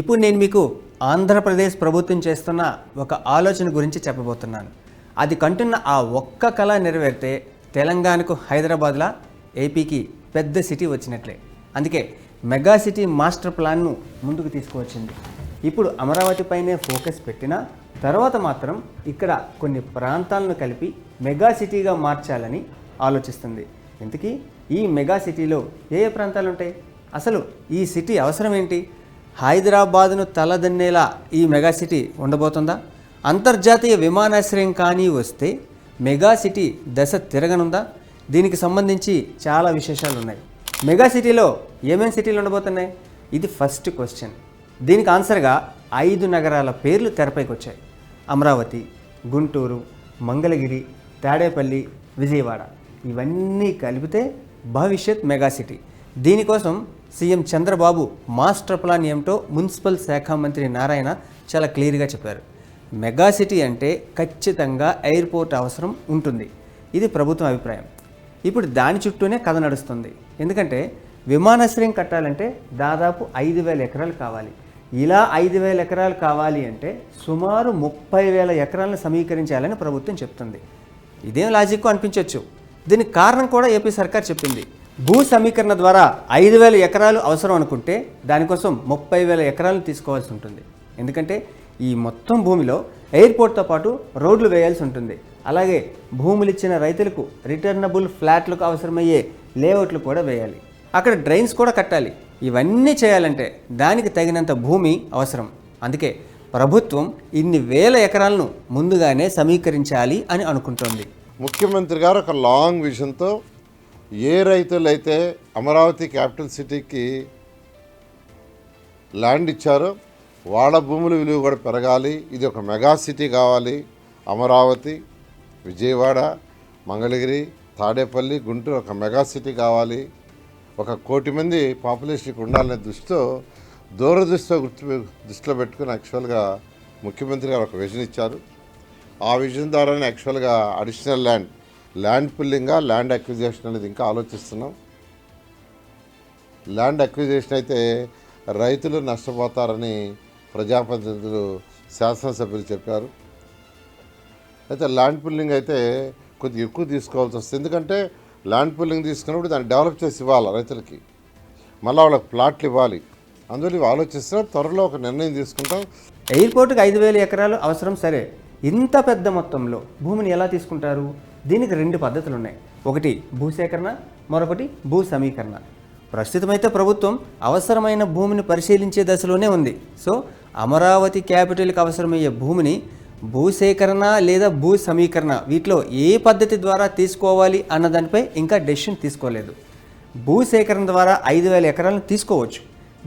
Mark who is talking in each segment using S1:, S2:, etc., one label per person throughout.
S1: ఇప్పుడు నేను మీకు ఆంధ్రప్రదేశ్ ప్రభుత్వం చేస్తున్న ఒక ఆలోచన గురించి చెప్పబోతున్నాను. అది కంటున్న ఆ ఒక్క కళ నెరవేరితే తెలంగాణకు హైదరాబాద్లా ఏపీకి పెద్ద సిటీ వచ్చినట్లే. అందుకే మెగా సిటీ మాస్టర్ ప్లాన్ను ముందుకు తీసుకువచ్చింది. ఇప్పుడు అమరావతి పైనే ఫోకస్ పెట్టినా తర్వాత మాత్రం ఇక్కడ కొన్ని ప్రాంతాలను కలిపి మెగా సిటీగా మార్చాలని ఆలోచిస్తుంది. ఇంతకీ ఈ మెగా సిటీలో ఏ ఏ ప్రాంతాలు ఉంటాయి అసలు ఈ సిటీ అవసరం ఏంటి హైదరాబాదును తలదన్నేలా ఈ మెగాసిటీ ఉండబోతుందా? అంతర్జాతీయ విమానాశ్రయం కానీ వస్తే మెగా సిటీ దశ తిరగనుందా? దీనికి సంబంధించి చాలా విశేషాలు ఉన్నాయి మెగాసిటీలో ఏమేమి సిటీలు ఉండబోతున్నాయి? ఇది ఫస్ట్ క్వశ్చన్. దీనికి ఆన్సర్గా ఐదు నగరాల పేర్లు తెరపైకి వచ్చాయి అమరావతి గుంటూరు మంగళగిరి తాడేపల్లి విజయవాడ. ఇవన్నీ కలిపితే భవిష్యత్ మెగాసిటీ. దీనికోసం సీఎం చంద్రబాబు మాస్టర్ ప్లాన్ ఏమిటో మున్సిపల్ శాఖ మంత్రి నారాయణ చాలా క్లియర్గా చెప్పారు. మెగా సిటీ అంటే ఖచ్చితంగా ఎయిర్పోర్ట్ అవసరం ఉంటుంది. ఇది ప్రభుత్వం అభిప్రాయం. ఇప్పుడు దాని చుట్టూనే కథ నడుస్తుంది. ఎందుకంటే విమానాశ్రయం కట్టాలంటే దాదాపు ఐదు వేల ఎకరాలు కావాలి. ఇలా ఐదు వేల ఎకరాలు కావాలి అంటే సుమారు ముప్పై వేల ఎకరాలను సమీకరించాలని ప్రభుత్వం చెప్తుంది. ఇదేం లాజిక్ అనిపించవచ్చు దీనికి కారణం కూడా ఏపీ సర్కార్ చెప్పింది. భూ సమీకరణ ద్వారా ఐదు వేల ఎకరాలు అవసరం అనుకుంటే దానికోసం ముప్పై వేల ఎకరాలను తీసుకోవాల్సి ఉంటుంది. ఎందుకంటే ఈ మొత్తం భూమిలో ఎయిర్పోర్ట్తో పాటు రోడ్లు వేయాల్సి ఉంటుంది. అలాగే భూములు ఇచ్చిన రైతులకు రిటర్నబుల్ ఫ్లాట్లకు అవసరమయ్యే లేఅవుట్లు కూడా వేయాలి. అక్కడ డ్రైన్స్ కూడా కట్టాలి. ఇవన్నీ చేయాలంటే దానికి తగినంత భూమి అవసరం. అందుకే ప్రభుత్వం ఇన్ని వేల ఎకరాలను ముందుగానే సమీకరించాలి అని అనుకుంటోంది.
S2: ముఖ్యమంత్రి గారు ఒక లాంగ్ విజన్తో ఏ రైతులైతే అమరావతి క్యాపిటల్ సిటీకి ల్యాండ్ ఇచ్చారో వాళ్ళ భూముల విలువ కూడా పెరగాలి. ఇది ఒక మెగా సిటీ కావాలి. అమరావతి విజయవాడ మంగళగిరి తాడేపల్లి గుంటూరు ఒక మెగా సిటీ కావాలి. ఒక కోటి మంది పాపులేషన్కి ఉండాలనే దృష్టితో దూరదృష్టితో గుర్తు దృష్టిలో పెట్టుకుని యాక్చువల్గా ముఖ్యమంత్రి గారు ఒక విజన్ ఇచ్చారు. ఆ విజన్ ద్వారానే యాక్చువల్గా అడిషనల్ ల్యాండ్ ల్యాండ్ పుల్లింగా ల్యాండ్ అక్విజేషన్ అనేది ఇంకా ఆలోచిస్తున్నాం. ల్యాండ్ అక్విజేషన్ అయితే రైతులు నష్టపోతారని ప్రజాప్రతినిధులు శాసనసభ్యులు చెప్పారు. అయితే ల్యాండ్ పుల్లింగ్ అయితే కొద్దిగా ఎక్కువ తీసుకోవాల్సి వస్తుంది. ఎందుకంటే ల్యాండ్ పుల్లింగ్ తీసుకున్నప్పుడు దాన్ని డెవలప్ చేసి ఇవ్వాలి రైతులకి. మళ్ళీ వాళ్ళకి ప్లాట్లు ఇవ్వాలి. అందువల్ల ఇవి ఆలోచిస్తున్నాం త్వరలో ఒక నిర్ణయం తీసుకుంటాం.
S1: ఎయిర్పోర్ట్కి ఐదు వేల ఎకరాలు అవసరం సరే. ఇంత పెద్ద మొత్తంలో భూమిని ఎలా తీసుకుంటారు? దీనికి రెండు పద్ధతులు ఉన్నాయి ఒకటి భూసేకరణ మరొకటి భూ సమీకరణ ప్రస్తుతమైతే ప్రభుత్వం అవసరమైన భూమిని పరిశీలించే దశలోనే ఉంది. సో అమరావతి క్యాపిటల్కి అవసరమయ్యే భూమిని భూసేకరణ లేదా భూ సమీకరణ వీటిలో ఏ పద్ధతి ద్వారా తీసుకోవాలి అన్న దానిపై ఇంకా డెసిషన్ తీసుకోలేదు. భూసేకరణ ద్వారా ఐదు వేల ఎకరాలను తీసుకోవచ్చు.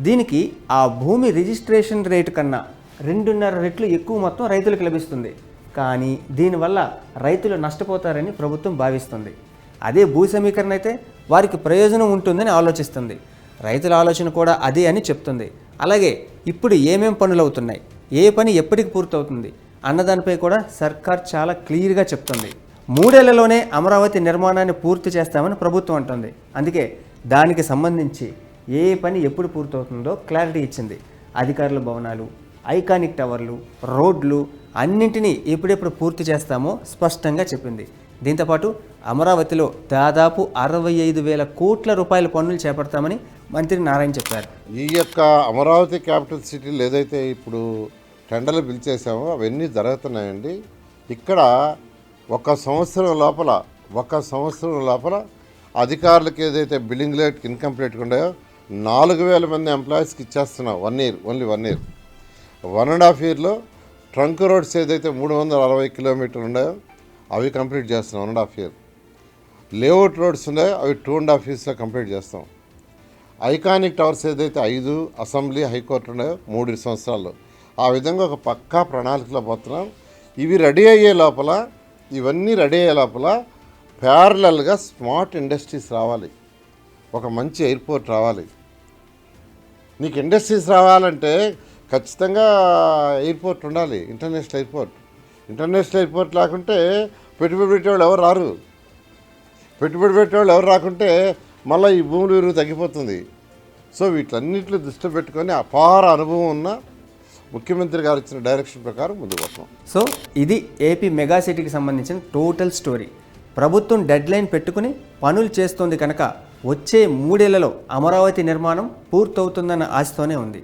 S1: దీనికి ఆ భూమి రిజిస్ట్రేషన్ రేటు కన్నా రెండున్నర రెట్లు ఎక్కువ మొత్తం రైతులకు లభిస్తుంది. కానీ దీనివల్ల రైతులు నష్టపోతారని ప్రభుత్వం భావిస్తుంది. అదే భూ సమీకరణ అయితే వారికి ప్రయోజనం ఉంటుందని ఆలోచిస్తుంది. రైతుల ఆలోచన కూడా అదే అని చెప్తుంది. అలాగే ఇప్పుడు ఏమేం పనులు అవుతున్నాయి? ఏ పని ఎప్పటికి పూర్తవుతుంది? అన్నదానిపై కూడా సర్కార్ చాలా క్లియర్గా చెప్తుంది. మూడేళ్ళలోనే అమరావతి నిర్మాణాన్ని పూర్తి చేస్తామని ప్రభుత్వం అంటుంది. అందుకే దానికి సంబంధించి ఏ పని ఎప్పుడు పూర్తవుతుందో క్లారిటీ ఇచ్చింది. అధికారుల భవనాలు ఐకానిక్ టవర్లు రోడ్లు అన్నింటినీ ఎప్పుడెప్పుడు పూర్తి చేస్తామో స్పష్టంగా చెప్పింది. దీంతోపాటు అమరావతిలో దాదాపు అరవై ఐదు వేల కోట్ల రూపాయల పన్నులు చేపడతామని మంత్రి నారాయణ చెప్పారు.
S2: ఈ యొక్క అమరావతి క్యాపిటల్ సిటీలు ఏదైతే ఇప్పుడు టెండర్లు పిలిచేసామో అవన్నీ జరుగుతున్నాయండి. ఇక్కడ ఒక సంవత్సరం లోపల ఒక సంవత్సరం లోపల అధికారులకు ఏదైతే బిల్డింగ్ లేట్ ఇన్కంప్లీట్గా ఉన్నాయో నాలుగు వేల మంది ఎంప్లాయీస్కి ఇచ్చేస్తున్నాం one year only one year. One and half ఇయర్లో ట్రంక్ రోడ్స్ ఏదైతే మూడు వందల అరవై కిలోమీటర్లు ఉన్నాయో అవి కంప్లీట్ చేస్తున్నాం one and half year layout roads ఉన్నాయో అవి టూ అండ్ హాఫ్ ఇయర్స్లో కంప్లీట్ చేస్తాం. ఐకానిక్ టవర్స్ ఏదైతే ఐదు అసెంబ్లీ హైకోర్టు ఉన్నాయో మూడు సంవత్సరాల్లో. ఆ విధంగా ఒక పక్కా ప్రణాళికలో పోతున్నాం. ఇవి రెడీ అయ్యే లోపల ఇవన్నీ రెడీ అయ్యే లోపల ప్యారలల్గా స్మార్ట్ ఇండస్ట్రీస్ రావాలి. ఒక మంచి ఎయిర్పోర్ట్ రావాలి. నీకు ఇండస్ట్రీస్ రావాలంటే ఖచ్చితంగా ఎయిర్పోర్ట్ ఉండాలి ఇంటర్నేషనల్ ఎయిర్పోర్ట్. ఇంటర్నేషనల్ ఎయిర్పోర్ట్ లేకుంటే పెట్టుబడి పెట్టేవాళ్ళు ఎవరు రారు. పెట్టుబడి పెట్టేవాళ్ళు ఎవరు రాకుంటే మళ్ళీ ఈ భూములు విలువ తగ్గిపోతుంది. సో వీటన్నిటిని దృష్టిలో పెట్టుకొని అపార అనుభవం ఉన్న ముఖ్యమంత్రి గారు ఇచ్చిన డైరెక్షన్ ప్రకారం ముందుకు వస్తాం.
S1: సో ఇది ఏపీ మెగా సిటీకి సంబంధించిన టోటల్ స్టోరీ. ప్రభుత్వం డెడ్ లైన్ పెట్టుకుని పనులు చేస్తోంది కనుక వచ్చే మూడేళ్ళలో అమరావతి నిర్మాణం పూర్తవుతుందన్న ఆశతోనే ఉంది.